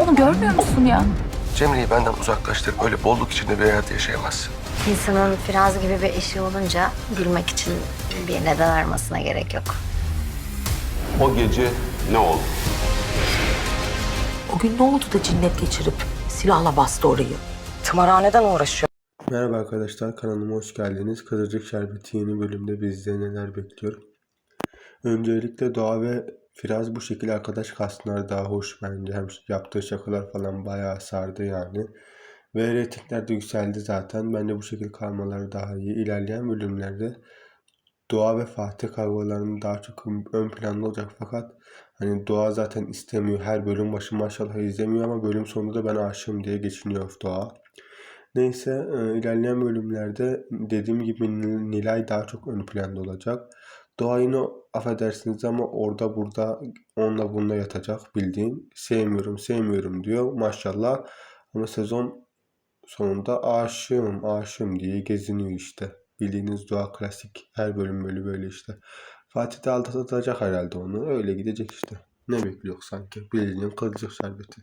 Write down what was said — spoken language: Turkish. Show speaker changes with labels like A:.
A: bunu görmüyor musun ya?
B: Cemre'yi benden uzaklaştırıp öyle bolluk içinde bir hayat yaşayamazsın.
C: İnsanın Firaz gibi bir eşi olunca gülmek için bir neden aramasına gerek yok.
D: O gece ne oldu?
E: O gün ne oldu da cinnet geçirip silahla bastı orayı?
F: Tımarhaneden uğraşıyor.
G: Merhaba arkadaşlar kanalıma hoş geldiniz. Kızılcık Şerbeti yeni bölümde bizde neler bekliyor. Öncelikle Doğa ve Firaz bu şekilde arkadaş kastlar daha hoş bence. Hem yaptığı şakalar falan bayağı sardı yani. Ve reytingler de yükseldi zaten. Bence bu şekilde kalmaları daha iyi. İlerleyen bölümlerde Doğa ve Fatih kavgalarının daha çok ön- planda olacak fakat hani Doğa zaten istemiyor. Her bölüm başı maşallah izlemiyor ama bölüm sonunda da ben aşığım diye geçiniyor Doğa. Neyse e, ilerleyen bölümlerde dediğim gibi Nil- Nilay daha çok ön planda olacak. Doğa yine affedersiniz ama orada burada onunla bununla yatacak bildiğin. Sevmiyorum sevmiyorum diyor maşallah. Ama sezon sonunda aşığım aşığım diye geziniyor işte. Bildiğiniz Doğa klasik her bölüm böyle böyle işte. Fatih de aldatacak herhalde onu. Öyle gidecek işte. Ne bekliyor sanki? Bildiğin kızcık şerbeti.